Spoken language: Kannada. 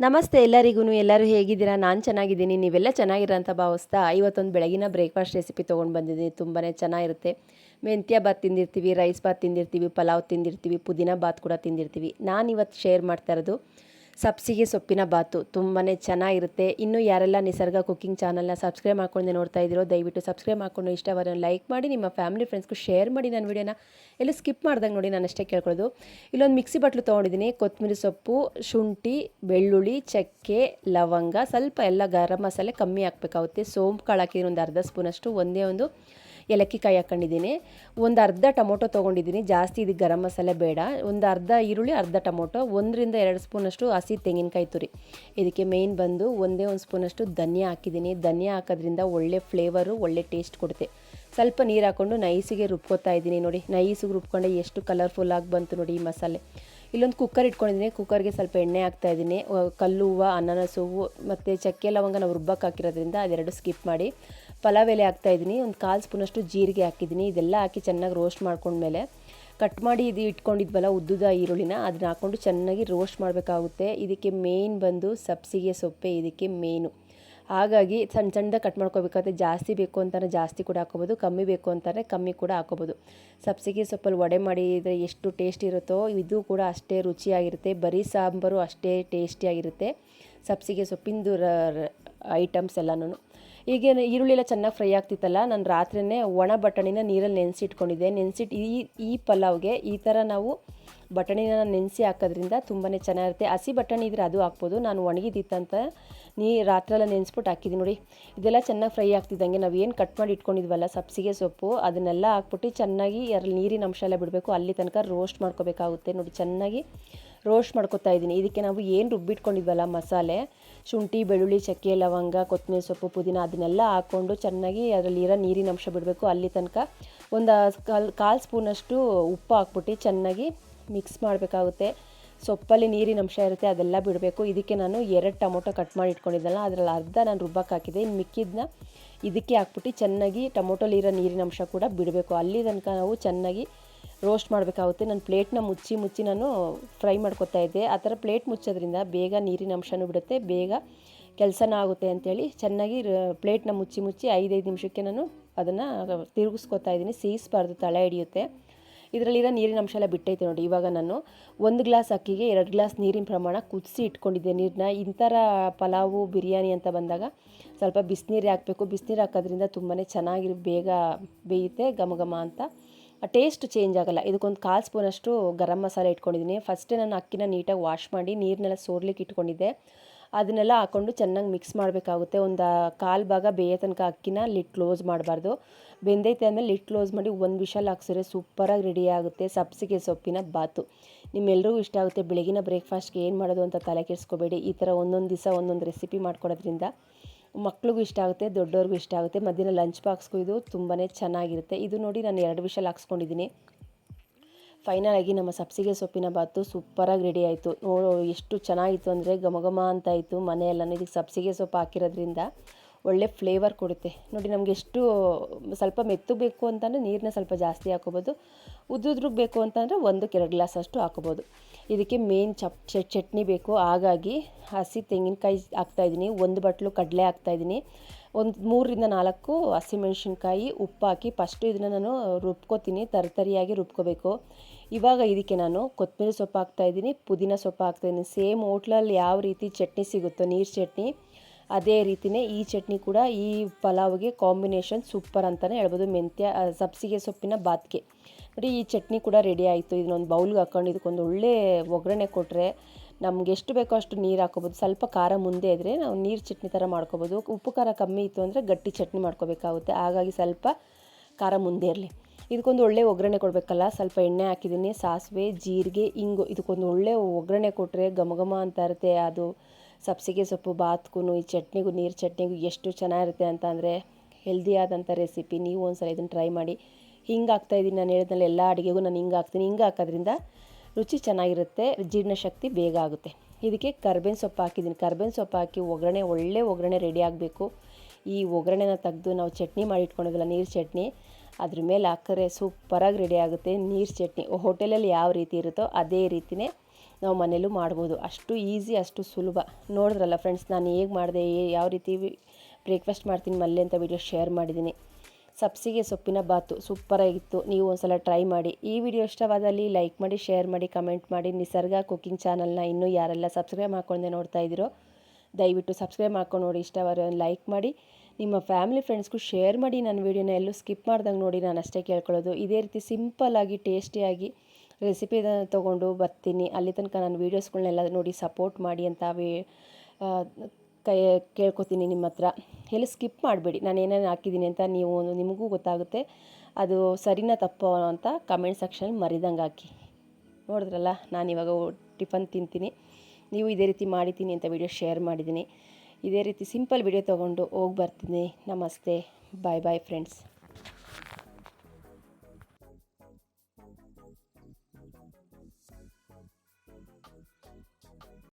ನಮಸ್ತೆ ಎಲ್ಲರಿಗೂ, ಎಲ್ಲರೂ ಹೇಗಿದ್ದೀರಾ? ನಾನು ಚೆನ್ನಾಗಿದ್ದೀನಿ. ನೀವೆಲ್ಲ ಚೆನ್ನಾಗಿರೋಂಥ ಭಾವಿಸ್ತಾ ಇವತ್ತೊಂದು ಬೆಳಗಿನ ಬ್ರೇಕ್ಫಾಸ್ಟ್ ರೆಸಿಪಿ ತೊಗೊಂಡು ಬಂದಿದ್ದೀನಿ. ತುಂಬಾ ಚೆನ್ನಾಗಿರುತ್ತೆ. ಮೆಂತ್ಯ ಬಾತ್ ತಿಂದಿರ್ತೀವಿ ರೈಸ್ ಬಾತ್ ತಿಂದಿರ್ತೀವಿ, ಪಲಾವ್ ತಿಂದಿರ್ತೀವಿ, ಪುದೀನ ಬಾತ್ ಕೂಡ ತಿಂದಿರ್ತೀವಿ. ನಾನು ಇವತ್ತು ಶೇರ್ ಮಾಡ್ತಾ ಇರೋದು ಸಬ್ಸಿಗೆ ಸೊಪ್ಪಿನ ಬಾತು ತುಂಬಾ ಚೆನ್ನಾಗಿರುತ್ತೆ. ಇನ್ನು ಯಾರೆಲ್ಲ ನಿಸರ್ಗ ಕುಕ್ಕಿಂಗ್ ಚಾನಲ್ನ ಸಬ್ಸ್ಕ್ರೈಬ್ ಮಾಡ್ಕೊಂಡು ನೋಡ್ತಾ ಇದ್ದೀರೋ, ದಯವಿಟ್ಟು ಸಬ್ಸ್ಕ್ರೈಬ್ ಮಾಡ್ಕೊಂಡು ಇಷ್ಟವಾದ ಲೈಕ್ ಮಾಡಿ, ನಿಮ್ಮ ಫ್ಯಾಮಿಲಿ ಫ್ರೆಂಡ್ಸ್ಗೂ ಶೇರ್ ಮಾಡಿ ನನ್ನ ವಿಡಿಯೋನ. ಎಲ್ಲ ಸ್ಕಿಪ್ ಮಾಡ್ದಂಗೆ ನೋಡಿ ನಾನು ಅಷ್ಟೇ ಕೇಳ್ಕೊಳ್ಳೋದು. ಇಲ್ಲೊಂದು ಮಿಕ್ಸಿ ಬಟ್ಲು ತೊಗೊಂಡಿದ್ದೀನಿ. ಕೊತ್ತಂಬರಿ ಸೊಪ್ಪು, ಶುಂಠಿ, ಬೆಳ್ಳುಳ್ಳಿ, ಚಕ್ಕೆ, ಲವಂಗ, ಸ್ವಲ್ಪ ಎಲ್ಲ ಗರಂ ಮಸಾಲೆ ಕಮ್ಮಿ ಹಾಕಬೇಕಾಗುತ್ತೆ. ಸೋಂಪು ಕಾಳು ಹಾಕಿದ್ರೆ ಒಂದು ಅರ್ಧ ಸ್ಪೂನಷ್ಟು, ಒಂದೇ ಒಂದು ಏಲಕ್ಕಿ ಕಾಯಿ ಹಾಕ್ಕೊಂಡಿದ್ದೀನಿ ಒಂದು ಅರ್ಧ ಟೊಮೊಟೊ ತೊಗೊಂಡಿದ್ದೀನಿ. ಜಾಸ್ತಿ ಇದು ಗರಂ ಮಸಾಲೆ ಬೇಡ. ಒಂದು ಅರ್ಧ ಈರುಳ್ಳಿ, ಅರ್ಧ ಟೊಮೊಟೊ, ಒಂದರಿಂದ ಎರಡು ಸ್ಪೂನಷ್ಟು ಹಸಿ ತೆಂಗಿನಕಾಯಿ ತುರಿ. ಇದಕ್ಕೆ ಮೇಯ್ನ್ ಬಂದು ಒಂದೇ ಒಂದು ಸ್ಪೂನಷ್ಟು ಧನಿಯಾ ಹಾಕಿದ್ದೀನಿ. ಧನಿಯಾ ಹಾಕೋದ್ರಿಂದ ಒಳ್ಳೆ ಫ್ಲೇವರು ಒಳ್ಳೆ ಟೇಸ್ಟ್ ಕೊಡುತ್ತೆ. ಸ್ವಲ್ಪ ನೀರು ಹಾಕ್ಕೊಂಡು ನೈಸಿಗೆ ರುಬ್ಕೋತಾ ಇದ್ದೀನಿ ನೋಡಿ. ನೈಸಿಗೆ ರುಬ್ಕೊಂಡೆ ಎಷ್ಟು ಕಲರ್ಫುಲ್ ಆಗಿ ಬಂತು ನೋಡಿ ಈ ಮಸಾಲೆ. ಇಲ್ಲೊಂದು ಕುಕ್ಕರ್ ಇಟ್ಕೊಂಡಿದ್ದೀನಿ. ಕುಕ್ಕರ್ಗೆ ಸ್ವಲ್ಪ ಎಣ್ಣೆ ಹಾಕ್ತಾ ಇದ್ದೀನಿ. ಕಲ್ಲು ಹೂವು ಅನಾನಸು, ಹೂವು, ಮತ್ತು ಚಕ್ಕೆ ಲವಂಗ ನಾವು ರುಬ್ಬಕ್ಕೆ ಹಾಕಿರೋದ್ರಿಂದ ಅದೆರಡು ಸ್ಕಿಪ್ ಮಾಡಿ. ಪಲಾವ್ ಎಲೆ ಹಾಕ್ತಾ ಇದ್ದೀನಿ. ಒಂದು ಕಾಲು ಸ್ಪೂನಷ್ಟು ಜೀರಿಗೆ ಹಾಕಿದ್ದೀನಿ. ಇದೆಲ್ಲ ಹಾಕಿ ಚೆನ್ನಾಗಿ ರೋಸ್ಟ್ ಮಾಡ್ಕೊಂಡ್ಮೇಲೆ ಕಟ್ ಮಾಡಿ ಇದು ಇಟ್ಕೊಂಡಿದ್ವಲ್ಲ ಉದ್ದುದ ಈರುಳ್ಳಿನ ಅದನ್ನ ಹಾಕ್ಕೊಂಡು ಚೆನ್ನಾಗಿ ರೋಸ್ಟ್ ಮಾಡಬೇಕಾಗುತ್ತೆ. ಇದಕ್ಕೆ ಮೇಯ್ನ್ ಬಂದು ಸಬ್ಸಿಗೆ ಸೊಪ್ಪೆ ಇದಕ್ಕೆ ಮೇಯ್ನು ಹಾಗಾಗಿ ಸಣ್ಣ ಸಣ್ಣದಾಗಿ ಕಟ್ ಮಾಡ್ಕೋಬೇಕಾದ್ರೆ ಜಾಸ್ತಿ ಬೇಕು ಅಂತಾನೆ ಜಾಸ್ತಿ ಕೂಡ ಹಾಕೋಬೋದು ಕಮ್ಮಿ ಬೇಕು ಅಂತಾರೆ ಕಮ್ಮಿ ಕೂಡ ಹಾಕೋಬೋದು ಸಬ್ಸಿಗೆ ಸೊಪ್ಪಲ್ಲಿ ವಡೆ ಮಾಡಿದರೆ ಎಷ್ಟು ಟೇಸ್ಟ್ ಇರುತ್ತೋ ಇದು ಕೂಡ ಅಷ್ಟೇ ರುಚಿಯಾಗಿರುತ್ತೆ. ಬರೀ ಸಾಂಬಾರು ಅಷ್ಟೇ ಟೇಸ್ಟಿಯಾಗಿರುತ್ತೆ ಸಬ್ಸಿಗೆ ಸೊಪ್ಪಿಂದು ಐಟಮ್ಸ್ ಎಲ್ಲನೂ ಈಗ ಈರುಳ್ಳಿ ಎಲ್ಲ ಚೆನ್ನಾಗಿ ಫ್ರೈ ಆಗ್ತಿತ್ತಲ್ಲ, ನಾನು ರಾತ್ರಿಯೇ ಒಣ ಬಟಾಣಿನ ನೀರಲ್ಲಿ ನೆನೆಸಿಟ್ಕೊಂಡಿದ್ದೆ. ನೆನೆಸಿಟ್ಟು ಈ ಈ ಪಲಾವ್ಗೆ ಈ ಥರ ನಾವು ಬಟಾಣಿನ ನೆನೆಸಿ ಹಾಕೋದ್ರಿಂದ ತುಂಬಾ ಚೆನ್ನಾಗಿರುತ್ತೆ. ಹಸಿ ಬಟಾಣಿ ಇದ್ದರೆ ಅದು ಹಾಕ್ಬೋದು. ನಾನು ಒಣಗಿದ್ದಿತ್ತಂತ ನೀ ರಾತ್ರೆಲ್ಲ ನೆನೆಸ್ಬಿಟ್ಟು ಹಾಕಿದ್ದೀನಿ ನೋಡಿ. ಇದೆಲ್ಲ ಚೆನ್ನಾಗಿ ಫ್ರೈ ಆಗ್ತಿದ್ದಂಗೆ. ನಾವು ಏನು ಕಟ್ ಮಾಡಿ ಇಟ್ಕೊಂಡಿದ್ವಲ್ಲ, ಸಬ್ಸಿಗೆ ಸೊಪ್ಪು, ಅದನ್ನೆಲ್ಲ ಹಾಕ್ಬಿಟ್ಟು ಚೆನ್ನಾಗಿ ಅದ್ರಲ್ಲಿ ನೀರಿನ ಅಂಶ ಎಲ್ಲ ಬಿಡಬೇಕು. ಅಲ್ಲಿ ತನಕ ರೋಸ್ಟ್ ಮಾಡ್ಕೋಬೇಕಾಗುತ್ತೆ ನೋಡಿ. ಚೆನ್ನಾಗಿ ರೋಸ್ಟ್ ಮಾಡ್ಕೊತಾ ಇದ್ದೀನಿ. ಇದಕ್ಕೆ ನಾವು ಏನು ರುಬ್ಬಿಟ್ಕೊಂಡಿದ್ವಲ್ಲ, ಮಸಾಲೆ, ಶುಂಠಿ, ಬೆಳ್ಳುಳ್ಳಿ, ಚಕ್ಕೆ, ಲವಂಗ, ಕೊತ್ತಂಬರಿ ಸೊಪ್ಪು, ಪುದೀನ ಅದನ್ನೆಲ್ಲ ಹಾಕ್ಕೊಂಡು ಚೆನ್ನಾಗಿ ಅದರಲ್ಲಿ ಇರೋ ನೀರಿನ ಅಂಶ ಬಿಡಬೇಕು. ಅಲ್ಲಿ ತನಕ ಒಂದು ಕಾಲು ಕಾಲು ಸ್ಪೂನಷ್ಟು ಉಪ್ಪು ಹಾಕ್ಬಿಟ್ಟು ಚೆನ್ನಾಗಿ ಮಿಕ್ಸ್ ಮಾಡಬೇಕಾಗುತ್ತೆ. ಸೊಪ್ಪಲ್ಲಿ ನೀರಿನ ಅಂಶ ಇರುತ್ತೆ, ಅದೆಲ್ಲ ಬಿಡಬೇಕು. ಇದಕ್ಕೆ ನಾನು ಎರಡು ಟೊಮೊಟೊ ಕಟ್ ಮಾಡಿ ಇಟ್ಕೊಂಡಿದ್ದಲ್ಲ, ಅದರಲ್ಲಿ ಅರ್ಧ ನಾನು ರುಬ್ಬಕ್ಕೆ ಹಾಕಿದೆ. ಇನ್ನು ಮಿಕ್ಕಿದ್ದನ್ನ ಇದಕ್ಕೆ ಹಾಕ್ಬಿಟ್ಟು ಚೆನ್ನಾಗಿ ಟೊಮೊಟೊಲಿರೋ ನೀರಿನ ಅಂಶ ಕೂಡ ಬಿಡಬೇಕು. ಅಲ್ಲಿ ತನಕ ನಾವು ಚೆನ್ನಾಗಿ ರೋಸ್ಟ್ ಮಾಡಬೇಕಾಗುತ್ತೆ. ನಾನು ಪ್ಲೇಟ್ನ ಮುಚ್ಚಿ ಮುಚ್ಚಿ ನಾನು ಫ್ರೈ ಮಾಡ್ಕೊತಾ ಇದ್ದೆ. ಆ ಥರ ಪ್ಲೇಟ್ ಮುಚ್ಚೋದ್ರಿಂದ ಬೇಗ ನೀರಿನ ಅಂಶನೂ ಬಿಡುತ್ತೆ. ಬೇಗ ಕೆಲಸನ ಆಗುತ್ತೆ ಅಂಥೇಳಿ ಚೆನ್ನಾಗಿ ಪ್ಲೇಟ್ನ ಮುಚ್ಚಿ ಮುಚ್ಚಿ ಐದೈದು ನಿಮಿಷಕ್ಕೆ ನಾನು ಅದನ್ನು ತಿರುಗಿಸ್ಕೊತಾ ಇದ್ದೀನಿ. ಸೇರಿಸ್ಬಾರ್ದು ತಳೆ ಹಿಡಿಯುತ್ತೆ. ಇದರಲ್ಲಿರೋ ನೀರಿನ ಅಂಶ ಎಲ್ಲ ಬಿಟ್ಟೈತೆ ನೋಡಿ. ಇವಾಗ ನಾನು ಒಂದು ಗ್ಲಾಸ್ ಅಕ್ಕಿಗೆ ಎರಡು ಗ್ಲಾಸ್ ನೀರಿನ ಪ್ರಮಾಣ ಕುದಿಸಿ ಇಟ್ಕೊಂಡಿದ್ದೆ ನೀರನ್ನ ಇಂಥರ ಪಲಾವು, ಬಿರಿಯಾನಿ ಅಂತ ಬಂದಾಗ ಸ್ವಲ್ಪ ಬಿಸಿನೀರು ಹಾಕಬೇಕು. ಬಿಸಿನೀರು ಹಾಕೋದ್ರಿಂದ ತುಂಬಾ ಚೆನ್ನಾಗಿ ಬೇಗ ಬೇಯುತ್ತೆ ಘಮ ಘಮ ಅಂತ. ಟೇಸ್ಟ್ ಚೇಂಜ್ ಆಗೋಲ್ಲ. ಇದಕ್ಕೊಂದು ಕಾಲು ಸ್ಪೂನಷ್ಟು ಗರಂ ಮಸಾಲೆ ಇಟ್ಕೊಂಡಿದ್ದೀನಿ. ಫಸ್ಟೇ ನಾನು ಅಕ್ಕಿನ ನೀಟಾಗಿ ವಾಶ್ ಮಾಡಿ ನೀರನ್ನೆಲ್ಲ ಸೋರ್ಲಿಕ್ಕೆ ಇಟ್ಕೊಂಡಿದ್ದೆ. ಅದನ್ನೆಲ್ಲ ಹಾಕ್ಕೊಂಡು ಚೆನ್ನಾಗಿ ಮಿಕ್ಸ್ ಮಾಡಬೇಕಾಗುತ್ತೆ. ಒಂದು ಕಾಲು ಭಾಗ ಬೇಯೋ ತನಕ ಅಕ್ಕಿನ ಲಿಟ್ ಕ್ಲೋಸ್ ಮಾಡಬಾರ್ದು. ಬೆಂದೈತೆ ಆಮೇಲೆ ಲಿಟ್ ಕ್ಲೋಸ್ ಮಾಡಿ ಒಂದು ವಿಷಲ್ ಹಾಕ್ಸಿದ್ರೆ ಸೂಪರಾಗಿ ರೆಡಿ ಆಗುತ್ತೆ. ಸಬ್ಸಿಗೆ ಸೊಪ್ಪಿನ ಬಾತು. ನಿಮ್ಮೆಲ್ಲರಿಗೂ ಇಷ್ಟ ಆಗುತ್ತೆ. ಬೆಳಗಿನ ಬ್ರೇಕ್ಫಾಸ್ಟ್ಗೆ ಏನು ಮಾಡೋದು ಅಂತ ತಲೆ ಕೆಡಿಸ್ಕೋಬೇಡಿ. ಈ ಥರ ಒಂದೊಂದು ದಿವಸ ಒಂದೊಂದು ರೆಸಿಪಿ ಮಾಡ್ಕೊಡೋದ್ರಿಂದ ಮಕ್ಳಿಗೂ ಇಷ್ಟ ಆಗುತ್ತೆ, ದೊಡ್ಡವ್ರಿಗೂ ಇಷ್ಟ ಆಗುತ್ತೆ. ಮಧ್ಯಾಹ್ನ ಲಂಚ್ ಬಾಕ್ಸ್ಗೂ ಇದು ತುಂಬಾ ಚೆನ್ನಾಗಿರುತ್ತೆ. ಇದು ನೋಡಿ ನಾನು ಎರಡು ವಿಷಲ್ ಹಾಕ್ಸ್ಕೊಂಡಿದ್ದೀನಿ. ಫೈನಲ್ ಆಗಿ ನಮ್ಮ ಸಬ್ಸಿಗೆ ಸೊಪ್ಪಿನ ಬಾತು ಸೂಪರಾಗಿ ರೆಡಿ ಆಯಿತು. ಎಷ್ಟು ಚೆನ್ನಾಗಿತ್ತು ಅಂದರೆ ಘಮ ಘಮ ಅಂತ ಆಯಿತು ಮನೆಯೆಲ್ಲ. ಇದಕ್ಕೆ ಸಬ್ಸಿಗೆ ಸೊಪ್ಪು ಹಾಕಿರೋದ್ರಿಂದ ಒಳ್ಳೆ ಫ್ಲೇವರ್ ಕೊಡುತ್ತೆ. ನೋಡಿ, ನಮಗೆ ಎಷ್ಟು ಸ್ವಲ್ಪ ಮೆತ್ತು ಬೇಕು ಅಂತಂದರೆ ನೀರನ್ನ ಸ್ವಲ್ಪ ಜಾಸ್ತಿ ಹಾಕೋಬೋದು ಉದ್ದುದ್ರಿಗೆ ಬೇಕು ಅಂತಂದರೆ ಒಂದಕ್ಕೆ ಎರಡು ಗ್ಲಾಸ್ ಅಷ್ಟು ಹಾಕೋಬೋದು ಇದಕ್ಕೆ ಮೇನ್ ಚಪ್ ಚಟ್ನಿ ಬೇಕು. ಹಾಗಾಗಿ ಹಸಿ ತೆಂಗಿನಕಾಯಿ ಹಾಕ್ತಾಯಿದ್ದೀನಿ ಒಂದು ಬಟ್ಲು ಕಡಲೆ ಹಾಕ್ತಾಯಿದ್ದೀನಿ ಒಂದು ಮೂರರಿಂದ ನಾಲ್ಕು ಹಸಿಮೆಣ್ಸಿನ್ಕಾಯಿ ಉಪ್ಪು ಹಾಕಿ ಫಸ್ಟು ಇದನ್ನು ನಾನು ರುಬ್ಕೋತೀನಿ. ತರಿತರಿಯಾಗಿ ರುಬ್ಕೋಬೇಕು. ಇವಾಗ ಇದಕ್ಕೆ ನಾನು ಕೊತ್ತಂಬರಿ ಸೊಪ್ಪು ಹಾಕ್ತಾಯಿದ್ದೀನಿ ಪುದೀನ ಸೊಪ್ಪು ಹಾಕ್ತಾಯಿದ್ದೀನಿ ಸೇಮ್ ಹೋಟ್ಲಲ್ಲಿ ಯಾವ ರೀತಿ ಚಟ್ನಿ ಸಿಗುತ್ತೋ ನೀರು ಚಟ್ನಿ ಅದೇ ರೀತಿಯೇ ಈ ಚಟ್ನಿ ಕೂಡ ಈ ಪಲಾವ್ಗೆ ಕಾಂಬಿನೇಷನ್ ಸೂಪರ್ ಅಂತಲೇ ಹೇಳ್ಬೋದು. ಮೆಂತ್ಯ ಸಬ್ಸಿಗೆ ಸೊಪ್ಪಿನ ಬಾತ್ಗೆ. ನೋಡಿ, ಈ ಚಟ್ನಿ ಕೂಡ ರೆಡಿ ಆಯಿತು. ಇದನ್ನೊಂದು ಬೌಲ್ಗೆ ಹಾಕ್ಕೊಂಡು ಇದಕ್ಕೊಂದು ಒಳ್ಳೆ ಒಗ್ಗರಣೆ ಕೊಟ್ಟರೆ ನಮ್ಗೆ ಎಷ್ಟು ಬೇಕೋ ಅಷ್ಟು ನೀರು ಹಾಕೋಬೋದು ಸ್ವಲ್ಪ ಖಾರ ಮುಂದೆ ಇದ್ದರೆ ನಾವು ನೀರು ಚಟ್ನಿ ಥರ ಮಾಡ್ಕೋಬೋದು. ಉಪ್ಪು ಖಾರ ಕಮ್ಮಿ ಇತ್ತು ಅಂದರೆ ಗಟ್ಟಿ ಚಟ್ನಿ ಮಾಡ್ಕೋಬೇಕಾಗುತ್ತೆ. ಹಾಗಾಗಿ ಸ್ವಲ್ಪ ಖಾರ ಮುಂದೆ ಇರಲಿ. ಇದಕ್ಕೊಂದು ಒಳ್ಳೆ ಒಗ್ಗರಣೆ ಕೊಡಬೇಕಲ್ಲ. ಸ್ವಲ್ಪ ಎಣ್ಣೆ ಹಾಕಿದ್ದೀನಿ ಸಾಸಿವೆ, ಜೀರಿಗೆ, ಇಂಗು. ಇದಕ್ಕೊಂದು ಒಳ್ಳೆ ಒಗ್ಗರಣೆ ಕೊಟ್ಟರೆ ಘಮ ಘಮ ಅಂತ ಇರುತ್ತೆ. ಅದು ಸಬ್ಸಿಗೆ ಸೊಪ್ಪು ಬಾತ್ಗೂ ಈ ಚಟ್ನಿಗೂ, ನೀರು ಚಟ್ನಿಗೂ ಎಷ್ಟು ಚೆನ್ನಾಗಿರುತ್ತೆ ಅಂತ ಅಂದರೆ ಹೆಲ್ದಿಯಾದಂಥ ರೆಸಿಪಿ ನೀವು ಒಂದ್ಸಲ ಇದನ್ನು ಟ್ರೈ ಮಾಡಿ. ಹಿಂಗೆ ಹಾಕ್ತಾಯಿದ್ದೀನಿ ನಾನು ಹೇಳಿದ್ನಲ್ಲ ಎಲ್ಲ ಅಡುಗೆಗೂ ನಾನು ಹಿಂಗೆ ಹಾಕ್ತೀನಿ, ಹಿಂಗೆ ಹಾಕೋದ್ರಿಂದ ರುಚಿ ಚೆನ್ನಾಗಿರುತ್ತೆ ಜೀರ್ಣಶಕ್ತಿ ಬೇಗ ಆಗುತ್ತೆ. ಇದಕ್ಕೆ ಕರ್ಬೇವಿನ ಸೊಪ್ಪು ಹಾಕಿದ್ದೀನಿ. ಕರ್ಬೇವಿನ ಸೊಪ್ಪು ಹಾಕಿ ಒಗ್ಗರಣೆ, ಒಳ್ಳೆ ಒಗ್ಗರಣೆ ರೆಡಿ ಆಗಬೇಕು. ಈ ಒಗ್ಗರಣೆನ ತೆಗೆದು ನಾವು ಚಟ್ನಿ ಮಾಡಿ ಇಟ್ಕೊಂಡಿದ್ವಲ್ಲ, ನೀರು ಚಟ್ನಿ, ಅದ್ರ ಮೇಲೆ ಹಾಕಿದ್ರೆ ಸೂಪರಾಗಿ ರೆಡಿ ಆಗುತ್ತೆ ನೀರು ಚಟ್ನಿ. ಹೋಟೆಲಲ್ಲಿ ಯಾವ ರೀತಿ ಇರುತ್ತೋ ಅದೇ ರೀತಿಯೇ ನಾವು ಮನೇಲೂ ಮಾಡ್ಬೋದು. ಅಷ್ಟು ಈಸಿ ಅಷ್ಟು ಸುಲಭ. ನೋಡಿದ್ರಲ್ಲ ಫ್ರೆಂಡ್ಸ್ ನಾನು ಹೇಗೆ ಮಾಡಿದೆ ಯಾವ ರೀತಿ ಬ್ರೇಕ್ಫಾಸ್ಟ್ ಮಾಡ್ತೀನಿ, ಮಲ್ಲೆ ಅಂತ ವಿಡಿಯೋ ಶೇರ್ ಮಾಡಿದ್ದೀನಿ. ಸಬ್ಸಿಗೆ ಸೊಪ್ಪಿನ ಬಾತು ಸೂಪರಾಗಿತ್ತು ನೀವು ಒಂದ್ಸಲ ಟ್ರೈ ಮಾಡಿ. ಈ ವಿಡಿಯೋ ಇಷ್ಟವಾದಲ್ಲಿ ಲೈಕ್ ಮಾಡಿ ಶೇರ್ ಮಾಡಿ ಕಮೆಂಟ್ ಮಾಡಿ. ನಿಸರ್ಗ ಕುಕ್ಕಿಂಗ್ ಚಾನಲ್ನ ಇನ್ನೂ ಯಾರೆಲ್ಲ ಸಬ್ಸ್ಕ್ರೈಬ್ ಮಾಡ್ಕೊಂಡೆ ನೋಡ್ತಾ ಇದ್ದೀರೋ, ದಯವಿಟ್ಟು ಸಬ್ಸ್ಕ್ರೈಬ್ ಮಾಡ್ಕೊಂಡು ನೋಡಿ. ಇಷ್ಟವಾದ ಲೈಕ್ ಮಾಡಿ. ನಿಮ್ಮ ಫ್ಯಾಮಿಲಿ ಫ್ರೆಂಡ್ಸ್ಗೂ ಶೇರ್ ಮಾಡಿ. ನನ್ನ ವೀಡಿಯೋನ ಎಲ್ಲೂ ಸ್ಕಿಪ್ ಮಾಡ್ದಂಗೆ ನೋಡಿ. ನಾನು ಅಷ್ಟೇ ಕೇಳ್ಕೊಳ್ಳೋದು. ಇದೇ ರೀತಿ ಸಿಂಪಲ್ಲಾಗಿ ಟೇಸ್ಟಿಯಾಗಿ ರೆಸಿಪಿ ತೊಗೊಂಡು ಬರ್ತೀನಿ. ಅಲ್ಲಿ ತನಕ ನಾನು ವೀಡಿಯೋಸ್ಗಳನ್ನೆಲ್ಲ ನೋಡಿ ಸಪೋರ್ಟ್ ಮಾಡಿ ಅಂತ ವೇ ಕೈ, ಕೇಳ್ಕೊತೀನಿ ನಿಮ್ಮ ಹತ್ರ. ಎಲ್ಲ ಸ್ಕಿಪ್ ಮಾಡಬೇಡಿ. ನಾನು ಏನೇನು ಹಾಕಿದ್ದೀನಿ ಅಂತ ನೀವು ನಿಮಗೂ ಗೊತ್ತಾಗುತ್ತೆ. ಅದು ಸರಿನಾ ತಪ್ಪೋ ಅಂತ ಕಮೆಂಟ್ ಸೆಕ್ಷನ್ ಮರಿದಂಗೆ ಹಾಕಿ. ನೋಡಿದ್ರಲ್ಲ, ನಾನು ಇವಾಗ ಟಿಫನ್ ತಿಂತೀನಿ. ನೀವು ಇದೇ ರೀತಿ ಮಾಡಿದ್ದೀನಿ ಅಂತ ವಿಡಿಯೋ ಶೇರ್ ಮಾಡಿದ್ದೀನಿ. ಇದೇ ರೀತಿ ಸಿಂಪಲ್ ವಿಡಿಯೋ ತೊಗೊಂಡು ಹೋಗಿ ಬರ್ತೀನಿ. ನಮಸ್ತೆ. ಬಾಯ್ ಬಾಯ್ ಫ್ರೆಂಡ್ಸ್